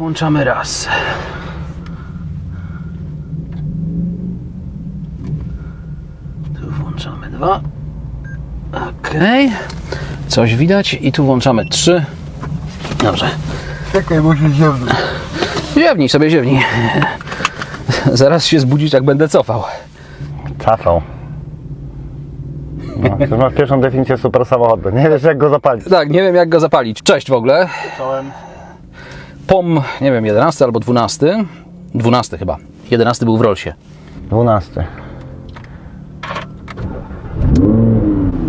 włączamy raz. Tu włączamy dwa. Ok. Coś widać i tu włączamy trzy. Dobrze. Czekaj, muszę ziewnąć. Ziewnij sobie, ziewnij. Zaraz się zbudzisz, jak będę cofał. Cafał. No, już masz pierwszą definicję super samochodu. Nie wiesz jak go zapalić. Tak, nie wiem jak go zapalić. Cześć w ogóle. Czołem. POM, nie wiem, 11 albo 12. 12 chyba. 11 był w Rolsie. 12.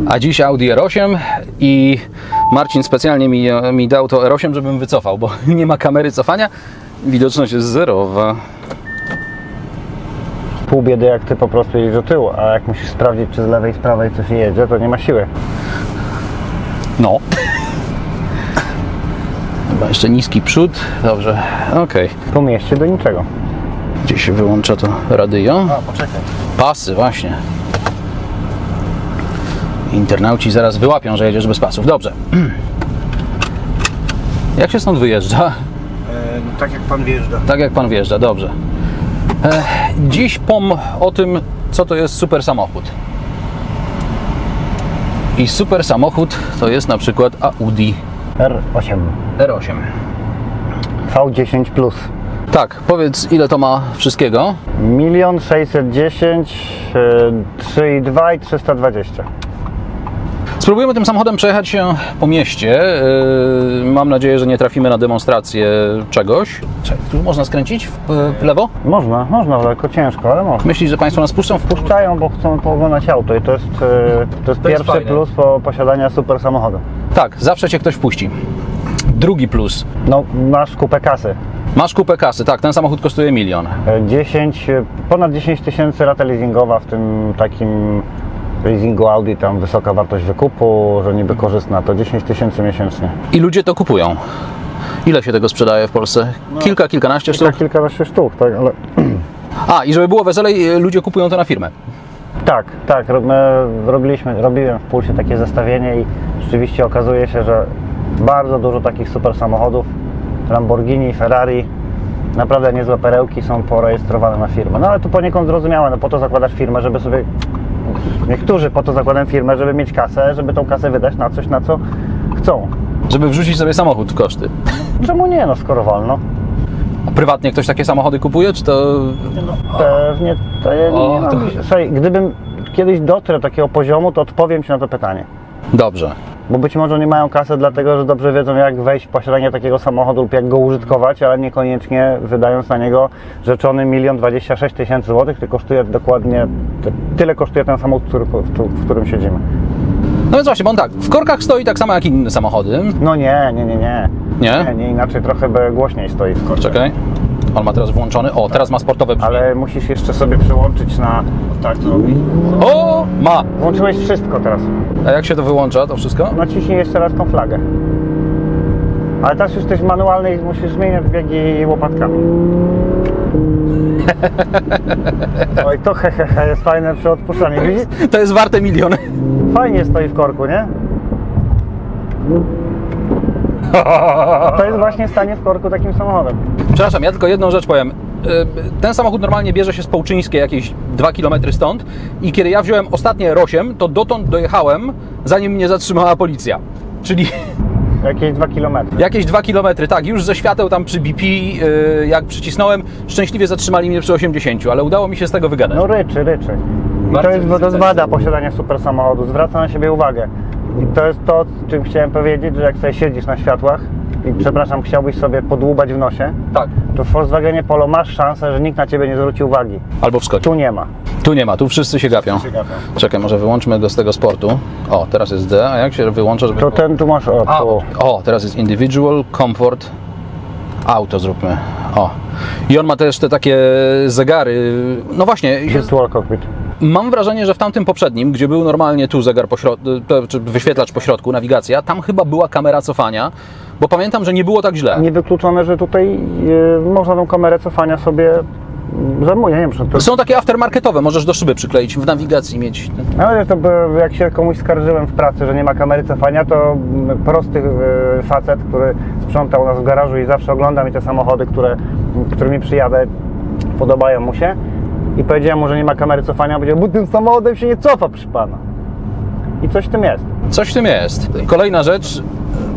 A dziś Audi R8 i Marcin specjalnie mi, mi dał to R8, żebym wycofał, bo nie ma kamery cofania. Widoczność jest zerowa. Pół biedy jak ty po prostu jedziesz do tyłu, a jak musisz sprawdzić czy z lewej i z prawej coś jedzie, to nie ma siły. No. Chyba jeszcze niski przód. Dobrze, okej. Po mieście do niczego. Gdzie się wyłącza to radio? A, poczekaj. Pasy, właśnie. Internauci zaraz wyłapią, że jedziesz bez pasów. Dobrze. Jak się stąd wyjeżdża? E, no, tak jak pan wjeżdża. Tak jak pan wjeżdża, dobrze. E, dziś pom o tym, co to jest super samochód. I super samochód to jest na przykład Audi R8. R8. V10 Plus. Tak, powiedz ile to ma wszystkiego? Milion 610, e, 3,2 i 320. Spróbujemy tym samochodem przejechać się po mieście. Yy, Mam nadzieję, że nie trafimy na demonstrację czegoś. Czekaj, tu można skręcić w w lewo? Można, można, tylko ciężko, ale można. Myślisz, że Państwo nas puszczą w Puszczają, bo chcą pooglądać auto i to jest, e, to jest pierwszy fajne. plus po posiadania super samochodu. Tak, zawsze Cię ktoś wpuści. Drugi plus. No, masz kupę kasy. Masz kupę kasy, tak, ten samochód kosztuje milion. E, 10, e, ponad 10 tysięcy rata leasingowa w tym takim leasingu Audi, tam wysoka wartość wykupu, że niby korzystna, to 10 tysięcy miesięcznie. I ludzie to kupują. Ile się tego sprzedaje w Polsce? Kilka, kilkanaście Kilka, sztuk? kilkanaście sztuk, tak, ale A, i żeby było weselej, y, ludzie kupują to na firmę. Tak, tak, ro- my robiliśmy, robiłem w Pulsie takie zestawienie i rzeczywiście okazuje się, że bardzo dużo takich super samochodów, Lamborghini, Ferrari, naprawdę niezłe perełki są porejestrowane na firmę. No ale to poniekąd zrozumiałe, no po to zakładasz firmę, żeby sobie, niektórzy po to zakładają firmę, żeby mieć kasę, żeby tą kasę wydać na coś, na co chcą. Żeby wrzucić sobie samochód w koszty. Czemu nie, no skoro wolno? A prywatnie ktoś takie samochody kupuje, czy to... Pewnie to ja O, nie mam. to- Słuchaj, gdybym kiedyś dotrę do takiego poziomu, to odpowiem Ci na to pytanie. Dobrze. Bo być może nie mają kasy dlatego, że dobrze wiedzą jak wejść w posiadanie takiego samochodu lub jak go użytkować, ale niekoniecznie wydając na niego rzeczony milion dwadzieścia sześć tysięcy złotych, który kosztuje dokładnie, ty- tyle kosztuje ten samochód, który, w, tu- w którym siedzimy. No więc właśnie, bo on tak, w korkach stoi tak samo jak inne samochody. No nie, nie, nie, nie. Nie? Nie, nie inaczej trochę by głośniej stoi w korze. Czekaj. On ma teraz włączony. O, teraz ma sportowe brzmienie. Ale musisz jeszcze sobie przełączyć na... Tak zrobić. O, ma! Włączyłeś wszystko teraz. A jak się to wyłącza, to wszystko? Naciśnij jeszcze raz tą flagę. Ale teraz już jesteś manualny i musisz zmieniać biegi łopatkami. Oj, to hehehe jest fajne przy odpuszczaniu. Widzisz? To jest warte miliony. Fajnie stoi w korku, nie? To jest właśnie stanie w korku takim samochodem. Przepraszam, ja tylko jedną rzecz powiem. Y, Ten samochód normalnie bierze się z Połczyńskiej jakieś 2 km stąd i kiedy ja wziąłem ostatnie R8, to dotąd dojechałem, zanim mnie zatrzymała policja. Czyli Jakieś 2 km. jakieś 2 km, tak, już ze świateł tam przy BP, y, jak przycisnąłem, szczęśliwie zatrzymali mnie przy 80, ale udało mi się z tego wygadać. No ryczy, ryczy. I to jest, wada posiadania super samochodu. Zwraca na siebie uwagę. I to jest to, czym chciałem powiedzieć, że jak sobie siedzisz na światłach i przepraszam, chciałbyś sobie podłubać w nosie, Tak. to w Volkswagenie Polo masz szansę, że nikt na ciebie nie zwróci uwagi. Albo wskoczył. Tu nie ma. Tu nie ma, tu wszyscy się gapią. Czekaj, może wyłączmy go z tego sportu. O, teraz jest D, a jak się wyłącza, żeby... To ten tu masz, o, A, tu. o, teraz jest individual, comfort, auto zróbmy. O. I on ma też te takie zegary. No właśnie, Virtual cockpit. Mam wrażenie, że w tamtym poprzednim, gdzie był normalnie tu zegar pośrodku, czy wyświetlacz pośrodku, nawigacja, tam chyba była kamera cofania, bo pamiętam, że nie było tak źle. Niewykluczone, że tutaj y, można tą kamerę cofania sobie zajmuje, nie wiem, czy to... Są takie aftermarketowe, możesz do szyby przykleić, w nawigacji mieć. Ale to by, jak się komuś skarżyłem w pracy, że nie ma kamery cofania, to mm, prosty y, facet, który sprzątał nas w garażu i zawsze ogląda mi te samochody, które, którymi przyjadę, podobają mu się. I powiedziałem mu, że nie ma kamery cofania, powiedział, bo tym samochodem się nie cofa, przy pana. I coś w tym jest. Coś w tym jest. Kolejna rzecz,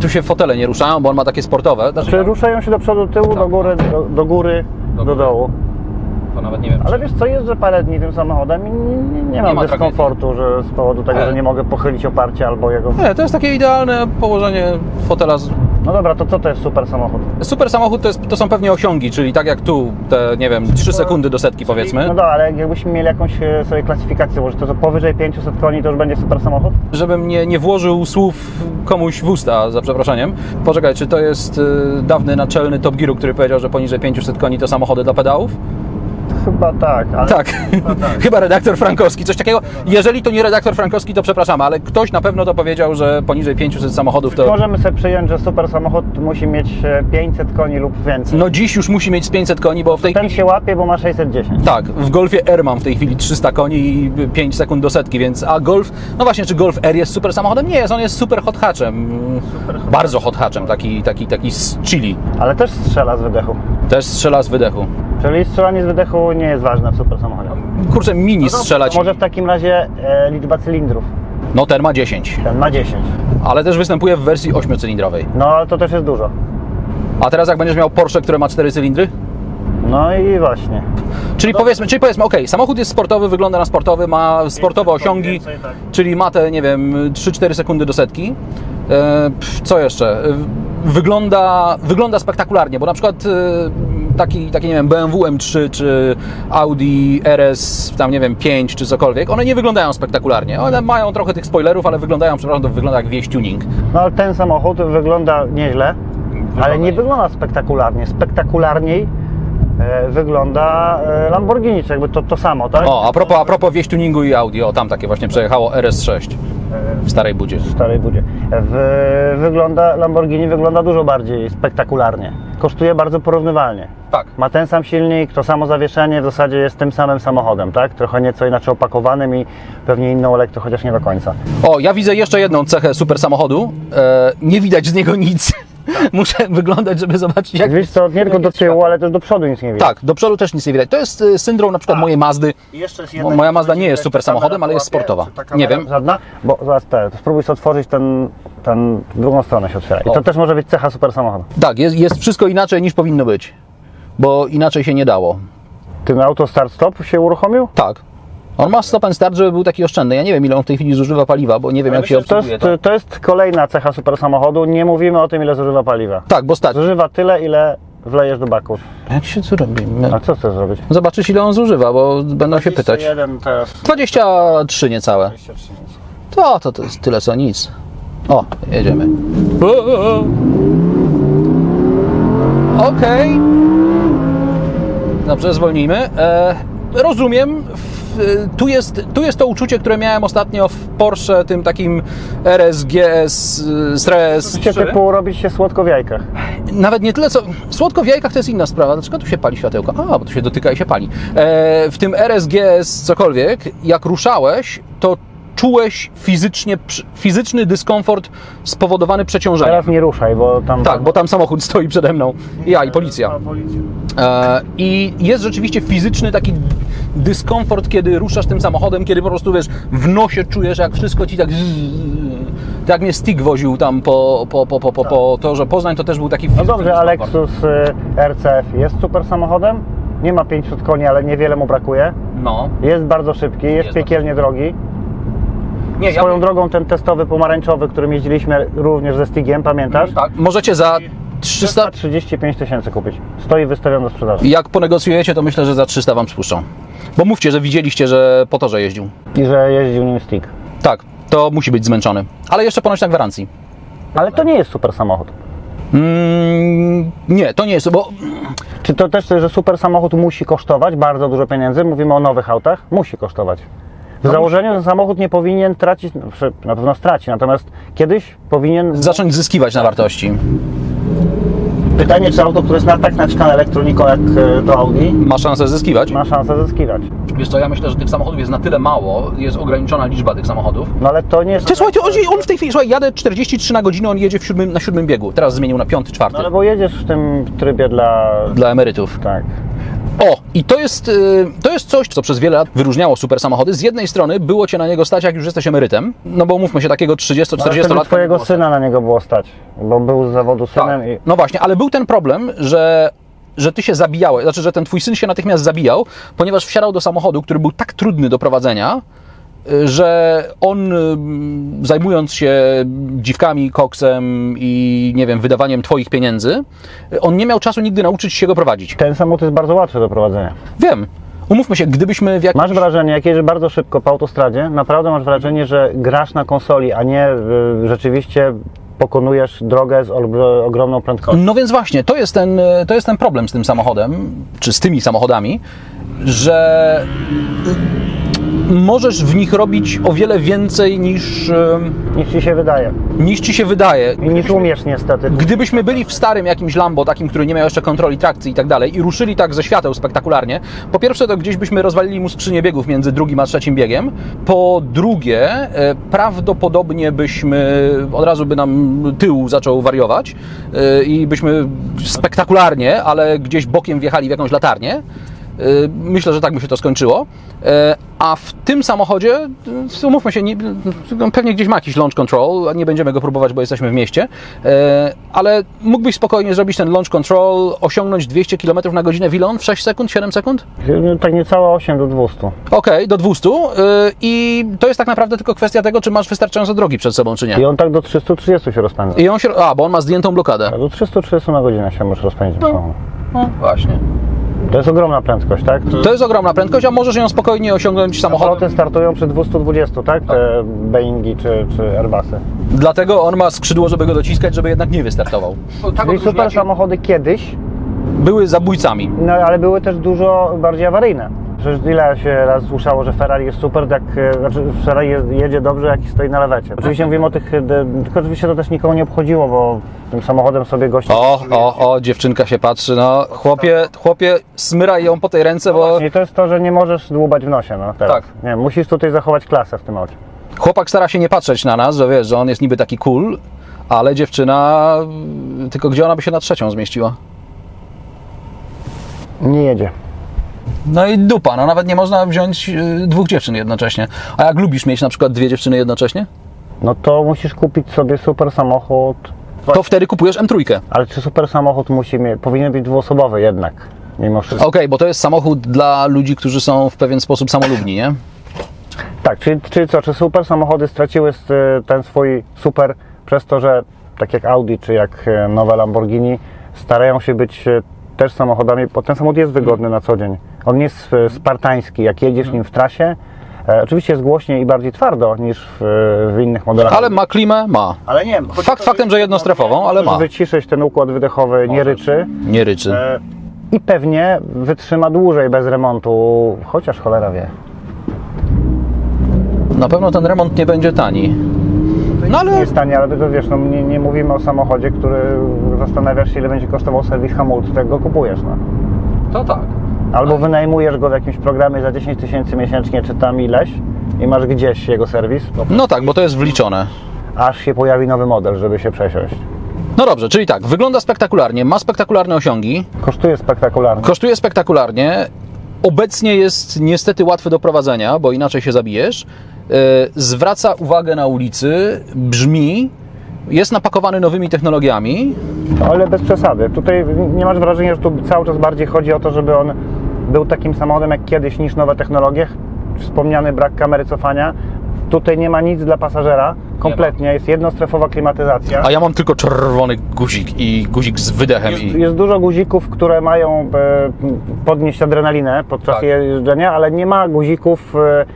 tu się fotele nie ruszają, bo on ma takie sportowe. Znaczy, Czy ruszają się do przodu, tyłu, do góry, do, do góry, Do do, dołu. to nawet nie wiem. Ale wiesz co, jeżdżę parę dni tym samochodem i nie, nie, nie mam ma dyskomfortu, że z powodu tego, Ale- że nie mogę pochylić oparcia albo jego... Nie, to jest takie idealne położenie fotela. z- No dobra, to co to jest super samochód? Super samochód to, jest, to są pewnie osiągi, czyli tak jak tu, te nie wiem, 3 sekundy do setki powiedzmy. No dobra, ale jakbyśmy mieli jakąś e, sobie klasyfikację, może to, to powyżej 500 koni to już będzie super samochód? Żebym nie, nie włożył słów komuś w usta, za przeproszeniem. Poczekaj, czy to jest y, dawny naczelny Top Gearu, który powiedział, że poniżej 500 koni to samochody dla pedałów? Chyba tak, ale... Tak, chyba redaktor Frankowski, coś takiego. Jeżeli to nie redaktor Frankowski, to przepraszam, ale ktoś na pewno to powiedział, że poniżej 500 samochodów to... Możemy sobie przyjąć, że super samochód musi mieć e, 500 koni lub więcej. No dziś już musi mieć z 500 koni, bo w tej Ten chwili... się łapie, bo ma 610. Tak, w Golfie R mam w tej chwili 300 koni i 5 sekund do setki, więc a Golf, no właśnie, czy Golf R jest super samochodem? Nie jest, on jest super hot hatchem. Bardzo hot hatchem, taki, taki, taki z chili. Ale też strzela z wydechu. Też strzela z wydechu. Czyli strzelanie z wydechu nie jest ważne w super samochodzie. Kurczę, mini strzelać. Może w takim razie e, liczba cylindrów. No ten ma 10, Ten ma 10. ale też występuje w wersji 8-cylindrowej. No ale to też jest dużo. A teraz jak będziesz miał Porsche, które ma 4 cylindry? No i właśnie. Czyli powiedzmy, czyli powiedzmy, ok, samochód jest sportowy, wygląda na sportowy, ma sportowe osiągi, więcej, tak. czyli ma te, nie wiem, 3-4 sekundy do setki. E, pff, co jeszcze? E, Wygląda, wygląda spektakularnie, bo na przykład e, taki, taki, nie wiem, BMW M3 czy Audi RS, tam nie wiem, 5 czy cokolwiek, one nie wyglądają spektakularnie. One mają trochę tych spoilerów, ale wyglądają, przepraszam, to wygląda jak wieś tuning. No ale ten samochód wygląda nieźle, ale nie nie- wygląda spektakularnie. Spektakularniej e, wygląda e, Lamborghini, czy jakby to, to samo, tak? O, a propos, a propos wieś tuningu i Audi, o tam takie właśnie przejechało RS6 w Starej Budzie. w starej budzie. W, wygląda, Lamborghini wygląda dużo bardziej spektakularnie. Kosztuje bardzo porównywalnie. Tak. Ma ten sam silnik, to samo zawieszenie, w zasadzie jest tym samym samochodem, tak? Trochę nieco inaczej opakowanym i pewnie inną elektro, chociaż nie do końca. O, ja widzę jeszcze jedną cechę super samochodu. E, nie widać z niego nic. Muszę wyglądać, żeby zobaczyć jak... Wiesz co, nie tylko do tyłu, ale też do przodu nic nie widać. Tak, do przodu też nic nie widać. To jest e, syndrom na przykład mojej Mazdy. I jeszcze jest Mo- moja Mazda nie jest super samochodem, ale jest sportowa. Nie wiem. Żadna? Bo zaraz te, to spróbuj sobie otworzyć ten, ten w drugą stronę się otwiera. I O. to też może być cecha super samochodu. Tak, jest, jest wszystko inaczej niż powinno być. Bo inaczej się nie dało. Ten auto start stop się uruchomił? Tak. On ma stop and start, żeby był taki oszczędny. Ja nie wiem, ile on w tej chwili zużywa paliwa, bo nie wiem, jak się To obsługuje. jest, To... to jest kolejna cecha super samochodu. Nie mówimy o tym, ile zużywa paliwa. Tak, bo stać. Zużywa tyle, ile wlejesz do baku. Jak się co robi? A co chcesz zrobić? Zobaczysz, ile on zużywa, bo będą się pytać. 21 teraz. 23 niecałe. 23 nic. To, to, to jest tyle co nic. O, jedziemy. Okej. Dobrze, zwolnijmy. E, rozumiem. Tu, jest, tu jest to uczucie, które miałem ostatnio w Porsche, tym takim RS, GS. Musicie typu robić się słodko w jajkach. Nawet nie tyle co. Słodko w jajkach to jest inna sprawa. Dlaczego tu się pali światełko? A, bo tu się dotyka i się pali. E, w tym RSGS cokolwiek, jak ruszałeś, to czułeś fizycznie, fizyczny dyskomfort spowodowany przeciążeniem. Teraz nie ruszaj, bo tam... Tak, bo tam samochód stoi przede mną. Ja i policja. E, I jest rzeczywiście fizyczny taki dyskomfort, kiedy ruszasz tym samochodem, kiedy po prostu wiesz, w nosie czujesz, jak wszystko ci tak. Tak jak mnie Stick woził tam po, po, po, po, po, po torze Poznań, to też był taki No dobrze, a dyskomfort. Lexus y, RCF jest super samochodem? Nie ma 500 koni, ale niewiele mu brakuje. No. Jest bardzo szybki, jest, Jest piekielnie drogi. Nie, ja Swoją drogą ten testowy pomarańczowy, którym jeździliśmy również ze Stigiem, pamiętasz? Tak, możecie za 300. 335 tysięcy kupić. Stoi wystawiony do sprzedaży. Jak ponegocjujecie, to myślę, że za 300 wam spuszczą. Bo mówcie, że widzieliście, że po torze jeździł. I że jeździł nim Stig. Tak, to musi być zmęczony. Ale jeszcze ponoć na gwarancji. Ale to nie jest super samochód. Mm, nie, to nie jest, bo Czy to też, że super samochód musi kosztować bardzo dużo pieniędzy? Mówimy o nowych autach? Musi kosztować. W założeniu ten samochód nie powinien tracić, no, przy- na pewno straci, natomiast kiedyś powinien zacząć zyskiwać na wartości. Pytanie, czy auto, które jest na, tak naciskane elektroniką jak e, to Audi, Ma szansę zyskiwać? ma szansę zyskiwać. Wiesz co, ja myślę, że tych samochodów jest na tyle mało, jest ograniczona liczba tych samochodów. No ale to nie jest... Ty słuchajcie, on, on w tej chwili, słuchaj, jadę 43 na godzinę, on jedzie w siódmym, na siódmym biegu. Teraz zmienił na piąty, czwarty. No ale bo jedziesz w tym trybie dla... Dla emerytów. Tak. O, i to jest, y, to jest coś, co przez wiele lat wyróżniało super samochody. Z jednej strony było cię na niego stać, jak już jesteś emerytem, no bo mówmy się, takiego No, ale 30-40 wtedy lat. twojego syna na niego było stać, bo był z zawodu synem Tak. i... No właśnie, ale był ten problem, że, że ty się zabijałeś, znaczy, że ten twój syn się natychmiast zabijał, ponieważ wsiadał do samochodu, który był tak trudny do prowadzenia, że on y, zajmując się dziwkami, koksem i nie wiem, wydawaniem twoich pieniędzy, y, on nie miał czasu nigdy nauczyć się go prowadzić. Ten samochód jest bardzo łatwy do prowadzenia. Wiem. Umówmy się, gdybyśmy w jak... Masz wrażenie, jak jedziesz bardzo szybko po autostradzie, naprawdę masz wrażenie, że grasz na konsoli, a nie y, rzeczywiście pokonujesz drogę z ogromną prędkością. No więc właśnie, to jest, ten, to jest ten problem z tym samochodem, czy z tymi samochodami, że możesz w nich robić o wiele więcej niż, Niż ci się wydaje. niż ci się wydaje. I niż umiesz niestety. Gdybyśmy byli w starym jakimś Lambo, takim, który nie miał jeszcze kontroli trakcji i tak dalej, i ruszyli tak ze świateł spektakularnie, po pierwsze to gdzieś byśmy rozwalili mu skrzynię biegów między drugim a trzecim biegiem, po drugie e, prawdopodobnie byśmy, od razu by nam tył zaczął wariować e, i byśmy spektakularnie, ale gdzieś bokiem wjechali w jakąś latarnię. E, Myślę, że tak by się to skończyło. E, A w tym samochodzie, e, umówmy się, nie, on pewnie gdzieś ma jakiś launch control, nie będziemy go próbować, bo jesteśmy w mieście, ale mógłbyś spokojnie zrobić ten launch control, osiągnąć 200 km na godzinę w ile on? W 6 sekund, 7 sekund? No, Tak niecałe 8 do 200. Okej, do 200 e, i to jest tak naprawdę tylko kwestia tego, czy masz wystarczająco drogi przed sobą, czy nie. I on tak do 330 się rozpędza. I on się, a, bo on ma zdjętą blokadę. A Do 330 na godzinę się możesz rozpędzić. samochód. No, właśnie. To jest ogromna prędkość, tak? To jest ogromna prędkość, a możesz ją spokojnie osiągnąć samochodem. Samoloty startują przy 220, tak? Te Boeingi czy, czy Airbusy. Dlatego on ma skrzydło, żeby go dociskać, żeby jednak nie wystartował. Tak Czyli super samochody kiedyś, były zabójcami. no ale były też dużo bardziej awaryjne. Przecież ile się raz słyszało, że Ferrari jest super, tak, e, znaczy Ferrari je- jedzie dobrze, jak stoi na lewecie. Oczywiście mówimy o tych, e, tylko oczywiście to też nikogo nie obchodziło, bo tym samochodem sobie goście... O, o, o, dziewczynka się patrzy, no chłopie, chłopie, smyraj ją po tej ręce, bo I to jest to, że nie możesz dłubać w nosie, no teraz. Tak. Nie, musisz tutaj zachować klasę w tym aucie. chłopak stara się nie patrzeć na nas, że wiesz, że on jest niby taki cool, ale dziewczyna, tylko gdzie ona by się na trzecią zmieściła? Nie jedzie. No i dupa, no nawet nie można wziąć y, dwóch dziewczyn jednocześnie. A jak lubisz mieć na przykład dwie dziewczyny jednocześnie, No to musisz kupić sobie super samochód. to wtedy kupujesz M3. Ale czy super samochód musi mieć, powinien być dwuosobowy jednak, mimo wszystko. Okej, bo to jest samochód dla ludzi, którzy są w pewien sposób samolubni, nie? Tak, czyli, czyli co, czy super samochody straciły s- ten swój super przez to, że tak jak Audi czy jak e, nowe Lamborghini starają się być też samochodami, bo ten samochód jest wygodny na co dzień. On nie jest spartański, jak jedziesz nim w trasie. E, oczywiście jest głośniej i bardziej twardo niż w, w innych modelach. Ale ma klimę? Ma. ale nie, Fakt faktem, że jednostrefową, ale ma. Możesz wyciszyć ten układ wydechowy, nie ryczy. Nie ryczy. E, I pewnie wytrzyma dłużej bez remontu, chociaż cholera wie. Na pewno ten remont nie będzie tani. No Nie ale jest tanie, ale to wiesz, no, nie, nie mówimy o samochodzie, który zastanawiasz się, ile będzie kosztował serwis hamulców, jak go kupujesz. No. to tak. Albo wynajmujesz go w jakimś programie za 10 tysięcy miesięcznie, czy tam ileś i masz gdzieś jego serwis, No tak, bo to jest wliczone. aż się pojawi nowy model, żeby się przesiąść. No dobrze, czyli tak, wygląda spektakularnie, ma spektakularne osiągi, Kosztuje spektakularnie. kosztuje spektakularnie, obecnie jest niestety łatwy do prowadzenia, bo inaczej się zabijesz, yy, zwraca uwagę na ulicy, brzmi, jest napakowany nowymi technologiami, No, ale bez przesady. Tutaj nie masz wrażenia, że tu cały czas bardziej chodzi o to, żeby on był takim samochodem jak kiedyś niż nowe technologie. Wspomniany brak kamery cofania. Tutaj nie ma nic dla pasażera, kompletnie. Jest jednostrefowa klimatyzacja. a ja mam tylko czerwony guzik i guzik z wydechem. Jest, I... jest dużo guzików, które mają e, podnieść adrenalinę podczas Tak. jeżdżenia, ale nie ma guzików e,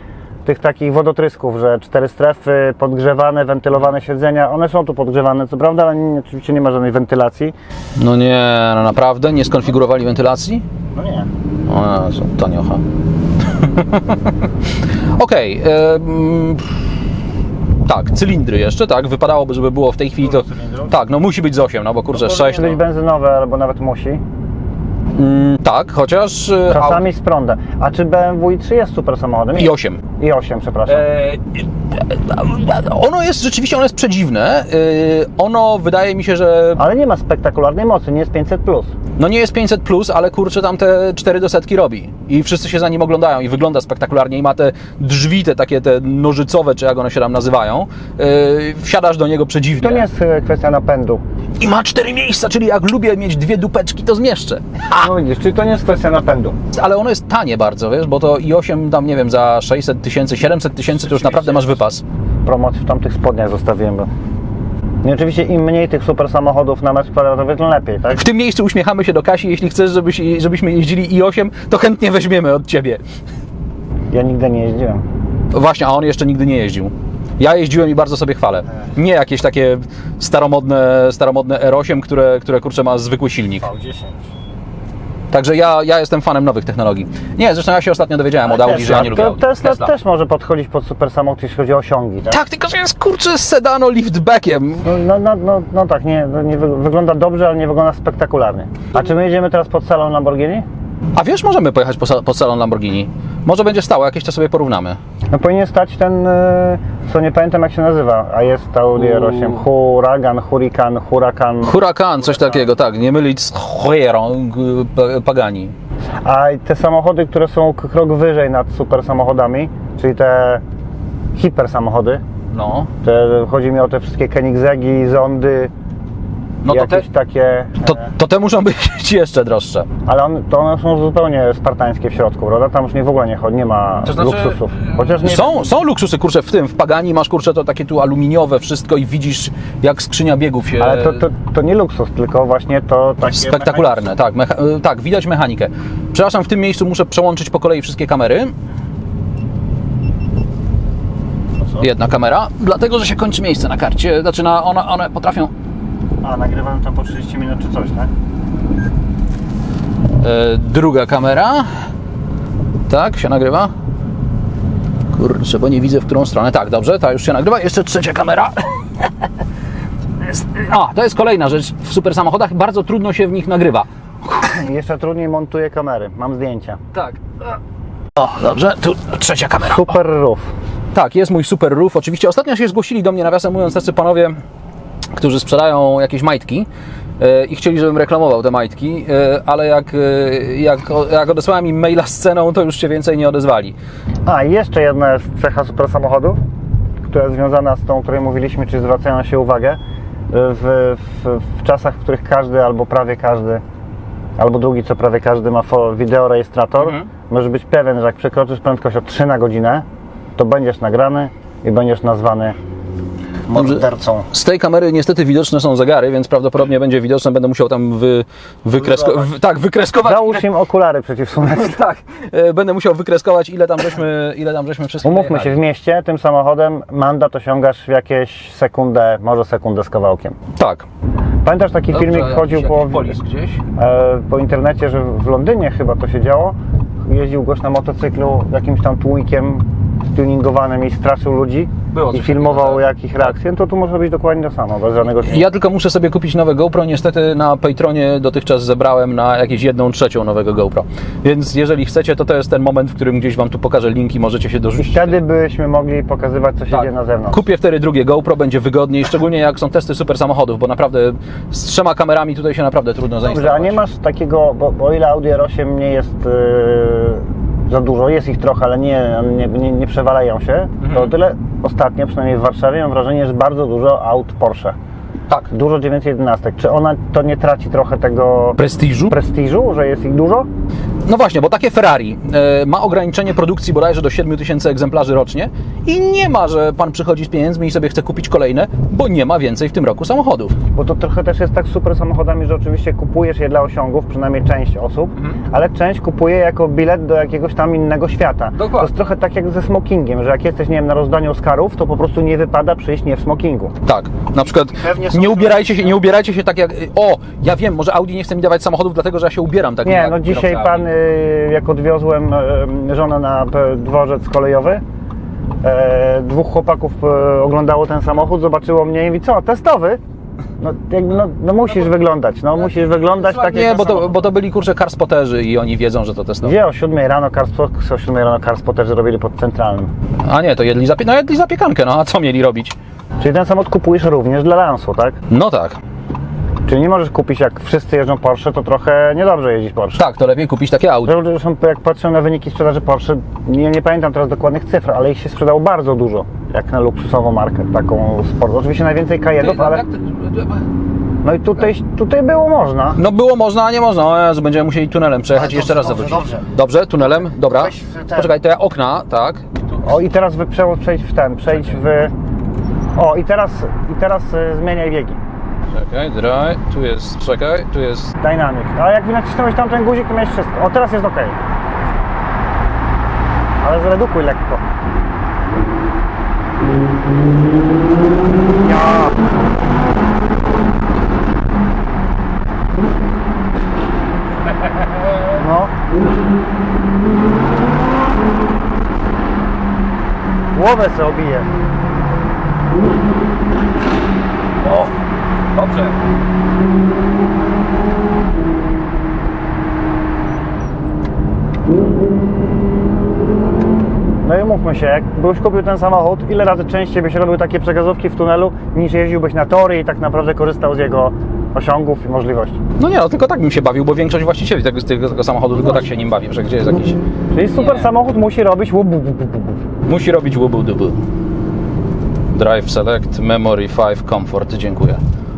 tych takich wodotrysków, że cztery strefy, podgrzewane, wentylowane siedzenia. One są tu podgrzewane, co prawda, ale nie, oczywiście nie ma żadnej wentylacji. No nie, no naprawdę, nie skonfigurowali wentylacji? No nie. O Jezu, taniocha. Okej. mm, Tak, cylindry jeszcze, tak. Wypadałoby, żeby było w tej chwili to. Tak, no musi być z 8, no bo kurczę, 6. Powinien No. być benzynowe, albo nawet musi. Mm, tak, chociaż. e, Czasami z prądem. A czy BMW i3 jest super samochodem? I 8. I 8, przepraszam. E, ono jest rzeczywiście ono jest przedziwne. E, ono wydaje mi się, że Ale nie ma spektakularnej mocy, nie jest 500 plus. no nie jest 500 plus, ale kurczę tam te 4 do setki robi. I wszyscy się za nim oglądają i wygląda spektakularnie i ma te drzwi, te takie te nożycowe, czy jak one się tam nazywają. E, wsiadasz do niego przedziwnie. To nie jest e, kwestia napędu. I ma cztery miejsca, czyli jak lubię mieć dwie dupeczki, to zmieszczę. No widzisz, czyli to nie jest kwestia napędu. Ale ono jest tanie bardzo, wiesz, bo to i8 tam, nie wiem, za 600 tysięcy, 700 tysięcy to już naprawdę masz wypas. Promocji w tamtych spodniach zostawiłem. I oczywiście im mniej tych super samochodów na metr kwadratowy, tym lepiej, tak? W tym miejscu uśmiechamy się do Kasi, jeśli chcesz, żebyś, żebyśmy jeździli i8, to chętnie weźmiemy od Ciebie. Ja nigdy nie jeździłem. Właśnie, a on jeszcze nigdy nie jeździł. Ja jeździłem i bardzo sobie chwalę. Nie jakieś takie staromodne, staromodne R8, które, które kurczę ma zwykły silnik. V10. Także ja, ja jestem fanem nowych technologii. Nie, zresztą ja się ostatnio dowiedziałem od Audi, że ja nie lubię to Audi. Tesla, też może podchodzić pod super samochód, jeśli chodzi o osiągi, tak? Tak, tylko że jest kurczę z sedano liftbackiem. No, no, no, no tak, nie, no nie wy, wygląda dobrze, ale nie wygląda spektakularnie. A czy my jedziemy teraz pod salon Lamborghini? A wiesz, możemy pojechać po, sa- pod salon Lamborghini. Może będzie stało, jakieś to sobie porównamy. No powinien stać ten, y, co nie pamiętam jak się nazywa, a jest Audi R8, Huragan, Huracan, Huracan. Huracan, coś takiego, tak, nie mylić z Huerą P- Pagani. A te samochody, które są krok wyżej nad super samochodami, czyli te hiper samochody, No, te, chodzi mi o te wszystkie Koenigseggi, Zondy, no to te, jakieś takie, to, e, to te muszą być jeszcze droższe. ale on, to one są zupełnie spartańskie w środku, prawda? Tam już nie w ogóle nie nie ma To znaczy, luksusów. Chociaż nie, Są, są luksusy, kurczę, w tym, w Pagani masz, kurczę, to takie tu aluminiowe wszystko i widzisz, jak skrzynia biegów się... ale to, to, to nie luksus, tylko właśnie to takie Spektakularne, tak, mecha- y, tak, widać mechanikę. Przepraszam, w tym miejscu muszę przełączyć po kolei wszystkie kamery. Co? Jedna kamera, dlatego że się kończy miejsce na karcie. Znaczy, na, one, one potrafią. A, nagrywałem tam po 30 minut czy coś, tak? E, druga kamera. Tak, się nagrywa. Kurczę, bo nie widzę w którą stronę. Tak, dobrze, ta już się nagrywa. Jeszcze trzecia kamera. A, to jest kolejna rzecz. W super samochodach bardzo trudno się w nich nagrywa. Jeszcze trudniej montuję kamery, mam zdjęcia. Tak. O, dobrze, tu trzecia kamera. Super roof. Tak, jest mój super roof. Oczywiście ostatnio się zgłosili do mnie, nawiasem mówiąc, tacy panowie, którzy sprzedają jakieś majtki e, i chcieli, żebym reklamował te majtki, e, ale jak, e, jak, jak odesłałem im maila z ceną, to już się więcej nie odezwali. A, i jeszcze jedna jest cecha super samochodu, która jest związana z tą, o której mówiliśmy, czyli zwracają się uwagę. W, w, w czasach, w których każdy albo prawie każdy, albo drugi co prawie każdy ma wideorejestrator, Mhm. możesz być pewien, że jak przekroczysz prędkość o 3 na godzinę, to będziesz nagrany i będziesz nazwany mordercą. Z tej kamery niestety widoczne są zegary, więc prawdopodobnie będzie widoczne, będę musiał tam wy, wykresko, w, tak, wykreskować. Załóż im okulary przeciwsłoneczne. Tak, e, będę musiał wykreskować, ile tam żeśmy, ile tam żeśmy wszystkich Umówmy się, w mieście tym samochodem mandat osiągasz w jakieś sekundę, może sekundę z kawałkiem. Tak. Pamiętasz taki Dobrze, filmik chodził po, polis gdzieś. e, po internecie, że w Londynie chyba to się działo. Jeździł gość na motocyklu jakimś tam tłumkiem stuningowanym i straszył ludzi Było i coś filmował takiego, tak. jak ich reakcje, no to tu może być dokładnie to samo, bez żadnego. Ja tylko muszę sobie kupić nowe GoPro. Niestety na Patronie dotychczas zebrałem na jakieś jedną trzecią nowego GoPro. Więc jeżeli chcecie, to to jest ten moment, w którym gdzieś Wam tu pokażę linki, możecie się dorzucić. Wtedy byśmy mogli pokazywać, co się Tak. dzieje na zewnątrz. Kupię wtedy drugie GoPro, będzie wygodniej, szczególnie jak są testy super samochodów, bo naprawdę z trzema kamerami tutaj się naprawdę trudno Dobrze, a zainstalować. nie masz takiego, bo, bo o ile Audi R8 nie jest e, za dużo, jest ich trochę, ale nie, nie, nie, nie przewalają się, to Mhm. o tyle ostatnio, przynajmniej w Warszawie, mam wrażenie, że bardzo dużo aut Porsche. Tak. Dużo 911. Czy ona to nie traci trochę tego Prestiżu? prestiżu, że jest ich dużo? No właśnie, bo takie Ferrari e, ma ograniczenie produkcji bodajże do 7 tysięcy egzemplarzy rocznie i nie ma, że pan przychodzi z pieniędzmi i sobie chce kupić kolejne, bo nie ma więcej w tym roku samochodów. Bo to trochę też jest tak super samochodami, że oczywiście kupujesz je dla osiągów, przynajmniej część osób, Mhm. ale część kupuje jako bilet do jakiegoś tam innego świata. Dokładnie. To jest trochę tak jak ze smokingiem, że jak jesteś, nie wiem, na rozdaniu Oscarów, to po prostu nie wypada przyjść nie w smokingu. Tak, na przykład nie ubierajcie się, nie ubierajcie się tak jak, o, ja wiem, może Audi nie chce mi dawać samochodów, dlatego że ja się ubieram tak Nie, jak no dzisiaj pan, y, jak odwiozłem y, żonę na dworzec kolejowy, e, dwóch chłopaków e, oglądało ten samochód, zobaczyło mnie i mówi, co, testowy? No, no, no musisz wyglądać, no musisz wyglądać tak jak Nie, bo to, bo to byli kurczę carspoterzy i oni wiedzą, że to testowe. Gdzie o 7 rano Carspot, o 7 rano Carspoterzy robili pod centralnym. A nie, to jedli, zapie- no, jedli zapiekankę, no a co mieli robić? Czyli ten samochód kupujesz również dla lansu, tak? No tak, Czyli nie możesz kupić, jak wszyscy jeżdżą Porsche, to trochę niedobrze jeździć Porsche. tak, to lepiej kupić takie Audi. Zresztą jak patrzę na wyniki sprzedaży Porsche, nie, nie pamiętam teraz dokładnych cyfr, ale ich się sprzedało bardzo dużo, jak na luksusową markę, taką sport. Oczywiście najwięcej Cayenne'ów, ale no i tutaj, tutaj było można. No było można, a nie można. O Jezu, będziemy musieli tunelem przejechać i jeszcze raz dobrze, zawrócić. dobrze. Dobrze, tunelem? Dobra. Weź w ten- Poczekaj, to ja okna, tak. O i teraz wy, przejdź w ten, przejdź w... O i teraz, i teraz y, zmieniaj biegi. Czekaj, dry, tu jest, czekaj, tu jest... Dynamic. A jak nacisnąłeś tamten guzik, to miałeś wszystko. O, teraz jest ok. Ale zredukuj lekko. Ja. No. Głowę sobie obije. O, dobrze. No i mówmy się, jak byś kupił ten samochód, ile razy częściej byś robił takie przekazówki w tunelu, niż jeździłbyś na tory i tak naprawdę korzystał z jego osiągów i możliwości. No nie, no tylko tak bym się bawił, bo większość właścicieli tego, tego, tego samochodu tylko tak się nim bawi, że gdzie jest jakiś... Czyli super Nie. samochód musi robić łup, łup, łup, łup, łup. Musi robić łubu dubu. Drive Select, Memory 5, Comfort, dziękuję.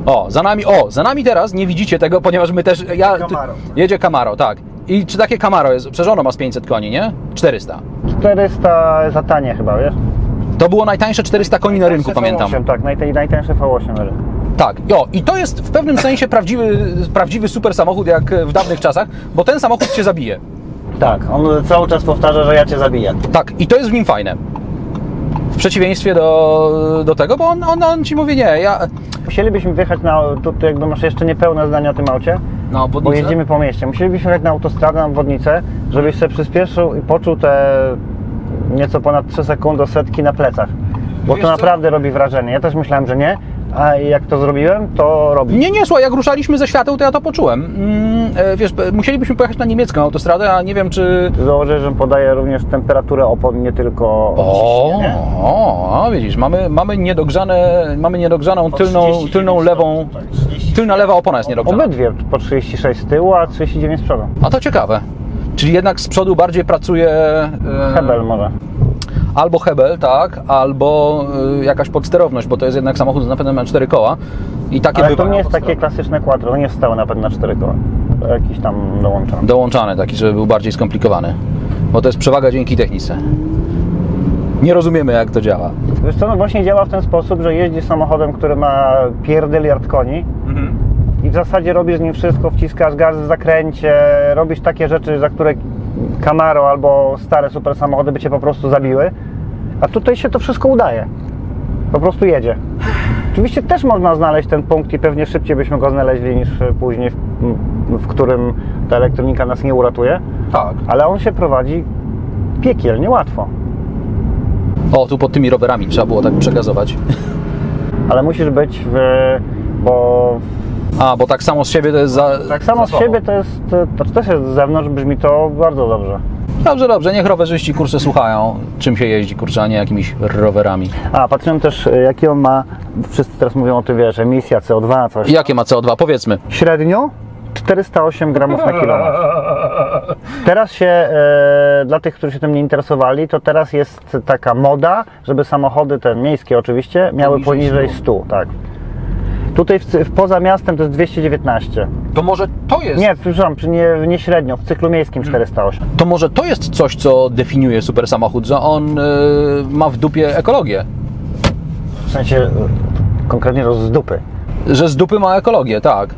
O, za nami, o, za nami teraz, nie widzicie tego, ponieważ my też, ja... ty- Camaro. Jedzie Camaro, tak. I czy takie Camaro jest, przecież ono ma z 500 koni, nie? 400. 400 za tanie chyba, wiesz? To było najtańsze 400 koni na rynku, pamiętam. V8, tak, najtań, najtańsze V8 na rynku. Tak, o, i to jest w pewnym sensie prawdziwy, prawdziwy super samochód jak w dawnych czasach, bo ten samochód cię zabije. Tak, on cały czas powtarza, że ja cię zabiję. Tak, i to jest w nim fajne. W przeciwieństwie do, do tego, bo on, on, on ci mówi, nie, ja... Musielibyśmy wjechać na, tu, tu jakby masz jeszcze niepełne zdanie o tym aucie, No, bo jedziemy po mieście. Musielibyśmy jechać na autostradę, na obwodnicę, żebyś sobie przyspieszył i poczuł te nieco ponad 3 sekundy setki na plecach. Bo Wiesz to co? naprawdę robi wrażenie. Ja też myślałem, że nie, a jak to zrobiłem, to robi. Nie, nie, słuchaj, jak ruszaliśmy ze świateł, to ja to poczułem. Mm, e, wiesz, musielibyśmy pojechać na niemiecką autostradę, a nie wiem, czy... Założę, że podaje również temperaturę opon, nie tylko O, ciśnienie. o, a widzisz, mamy, mamy niedogrzane, mamy niedogrzaną tylną, 39 tylną lewą, tak, 39. tylna lewa opona jest niedogrzana. Obydwie po 36 z tyłu, a 39 z przodu. A to ciekawe. Czyli jednak z przodu bardziej pracuje e, Hebel może. Albo Hebel, tak, albo e, jakaś podsterowność, bo to jest jednak samochód z napędem na cztery koła i takie Ale to nie jest takie klasyczne quattro, to nie jest stałe napęd na 4 koła. To jakiś tam dołączony. dołączany taki, żeby był bardziej skomplikowany, bo to jest przewaga dzięki technice. Nie rozumiemy, jak to działa. Wiesz co, no właśnie działa w ten sposób, że jeździsz samochodem, który ma pierdyliard koni i w zasadzie robisz z nim wszystko, wciskasz gaz w zakręcie, robisz takie rzeczy, za które Camaro albo stare super samochody by Cię po prostu zabiły, a tutaj się to wszystko udaje. Po prostu jedzie. Oczywiście też można znaleźć ten punkt i pewnie szybciej byśmy go znaleźli niż później, w, w którym ta elektronika nas nie uratuje, Tak. ale on się prowadzi piekielnie łatwo. O, tu pod tymi rowerami trzeba było tak przegazować. Ale musisz być w. bo A, bo tak samo z siebie to jest za. tak samo z siebie to jest. To też jest z zewnątrz, brzmi to bardzo dobrze. Dobrze, dobrze, niech rowerzyści kurczę słuchają, czym się jeździ, kurczę, a nie jakimiś rowerami. A, patrzyłem też, y, jaki on ma. Wszyscy teraz mówią o tym, wiesz, emisja CO2, coś. Jakie ma CO2? Powiedzmy. Średnio 408 gramów na kilometr. Teraz się, e, dla tych, którzy się tym nie interesowali, to teraz jest taka moda, żeby samochody te miejskie oczywiście miały Poniżej poniżej 100. 100, tak. Tutaj w, w, poza miastem to jest 219. To może to jest. Nie, przepraszam, nie, nie średnio, w cyklu miejskim 408. To może to jest coś, co definiuje super samochód, że on y, ma w dupie ekologię. W sensie e, konkretnie roz z dupy. Że z dupy ma ekologię, tak.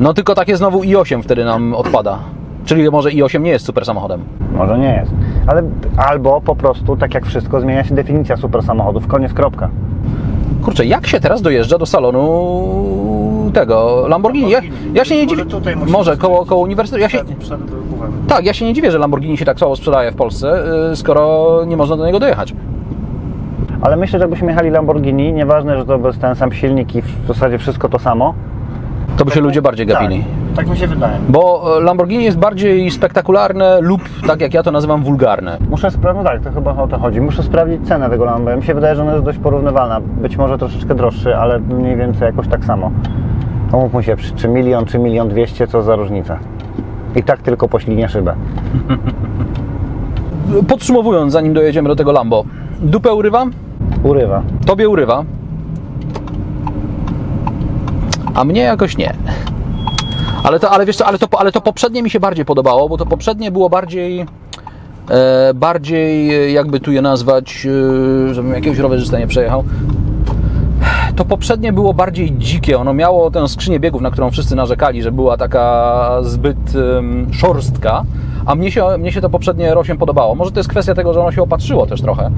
No tylko takie znowu i8 wtedy nam odpada. Czyli może i8 nie jest super samochodem. Może nie jest. Ale albo po prostu, tak jak wszystko, zmienia się definicja super samochodów. Koniec, kropka. Kurczę, jak się teraz dojeżdża do salonu tego Lamborghini? Ja, ja się nie Może dziwię. tutaj musimy Może koło, koło uniwersytetu. Ja się, Przed, przed wybuchem. tak, ja się nie dziwię, że Lamborghini się tak słabo sprzedaje w Polsce, y, skoro nie można do niego dojechać. Ale myślę, że jakbyśmy jechali Lamborghini, nieważne, że to jest ten sam silnik i w zasadzie wszystko to samo. To by się ludzie bardziej gapili. Tak, tak mi się wydaje. Bo e, Lamborghini jest bardziej spektakularne lub, tak jak ja to nazywam, wulgarne. Muszę sprawdzić, no tak, to chyba o to chodzi. Muszę sprawdzić cenę tego Lambo. Mi się wydaje, że ona jest dość porównywalna. Być może troszeczkę droższy, ale mniej więcej jakoś tak samo. Pomówmy się, czy- czy milion, czy milion dwieście, co za różnica. I tak tylko poślinie szybę. Podsumowując, zanim dojedziemy do tego Lambo. Dupę urywa? Urywa. Tobie urywa. A mnie jakoś nie. Ale to, ale wiesz co, ale to, ale to poprzednie mi się bardziej podobało, bo to poprzednie było bardziej, e, bardziej, jakby tu je nazwać, e, żebym jakiegoś rowerzysta nie przejechał. To poprzednie było bardziej dzikie. Ono miało tę skrzynię biegów, na którą wszyscy narzekali, że była taka zbyt em, szorstka. A mnie się, mnie się to poprzednie R8 podobało. Może to jest kwestia tego, że ono się opatrzyło też trochę.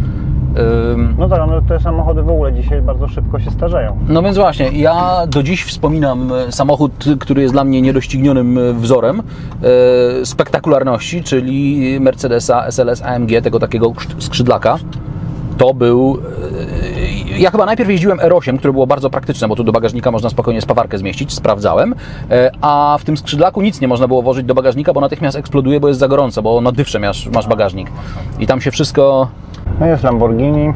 No tak, no te samochody w ogóle dzisiaj bardzo szybko się starzeją. no więc właśnie, ja do dziś wspominam e, samochód, który jest dla mnie niedoścignionym e, wzorem e, spektakularności, czyli Mercedesa SLS AMG, tego takiego skrz- skrzydlaka. To był. E, Ja chyba najpierw jeździłem R8, które było bardzo praktyczne, bo tu do bagażnika można spokojnie spawarkę zmieścić, sprawdzałem. E, A w tym skrzydlaku nic nie można było włożyć do bagażnika, bo natychmiast eksploduje, bo jest za gorąco, bo na dywsze masz, masz bagażnik. I tam się wszystko. No jest Lamborghini.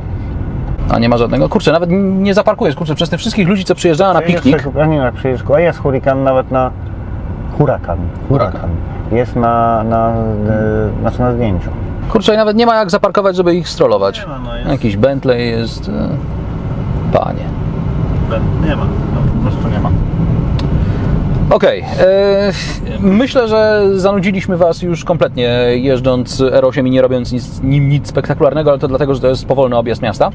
A nie ma żadnego. Kurczę, nawet nie zaparkujesz, kurczę, przez tych wszystkich ludzi, co przyjeżdżają na piknik. A nie na przyjeżdżku, a jest hurakan nawet na... Hurakan. Hurakan. Jest na, na, e, znaczy na zdjęciu. Kurczę, nawet nie ma jak zaparkować, żeby ich ma, no. Jakiś Bentley jest. E, Panie. Nie ma, no, po prostu nie ma. Okej. e, Myślę, że zanudziliśmy Was już kompletnie jeżdżąc R8 i nie robiąc nic, nim nic spektakularnego, ale to dlatego, że to jest powolny objazd miasta.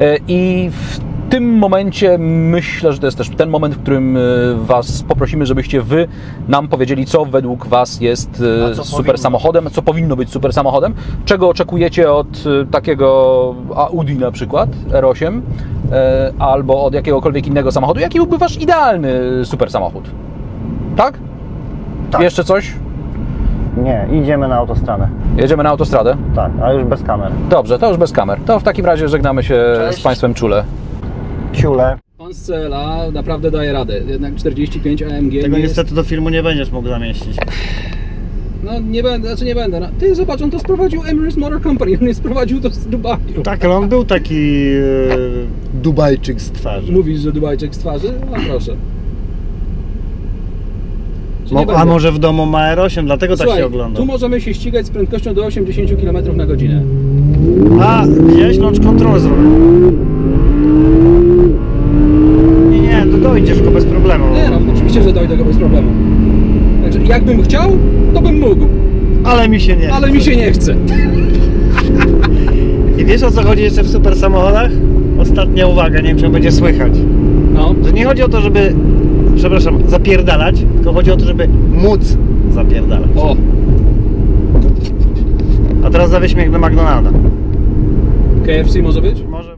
E, I w tym momencie myślę, że to jest też ten moment, w którym e, Was poprosimy, żebyście Wy nam powiedzieli, co według Was jest e, super powinno samochodem, co powinno być super samochodem, czego oczekujecie od e, takiego Audi na przykład, R8, e, albo od jakiegokolwiek innego samochodu. Jaki byłby Wasz idealny super samochód? Tak? Tak. Jeszcze coś? Nie, idziemy na autostradę. Jedziemy na autostradę? Tak, a już bez kamer. Dobrze, to już bez kamer. To w takim razie żegnamy się Cześć. z Państwem czule. Ciule. Pan z CLA naprawdę daje radę. Jednak 45 AMG Tego niestety do filmu nie będziesz mógł zamieścić. No nie będę, znaczy nie będę. No, ty zobacz, on to sprowadził Emirates Motor Company, on nie sprowadził to z Dubaju. Tak, ale on był taki e, Dubajczyk z twarzy. Mówisz, że Dubajczyk z twarzy? No proszę. Nie Mo- a będę? może w domu ma R8, dlatego tak Słuchaj, się ogląda. tu możemy się ścigać z prędkością do 80 km na godzinę. A, widziałeś launch control zrobił. Nie, nie, to dojdziesz go bez problemu. Nie no, oczywiście, że dojdę go bez problemu. Także jakbym chciał, to bym mógł, Ale mi się nie. ale mi się nie chce. I wiesz o co chodzi jeszcze w super samochodach? Ostatnia uwaga, nie wiem czy ją będzie słychać. No. Że nie chodzi o to, żeby, przepraszam, zapierdalać, tylko chodzi o to, żeby móc zapierdalać. O, A teraz zawieź mnie do McDonalda. KFC może być?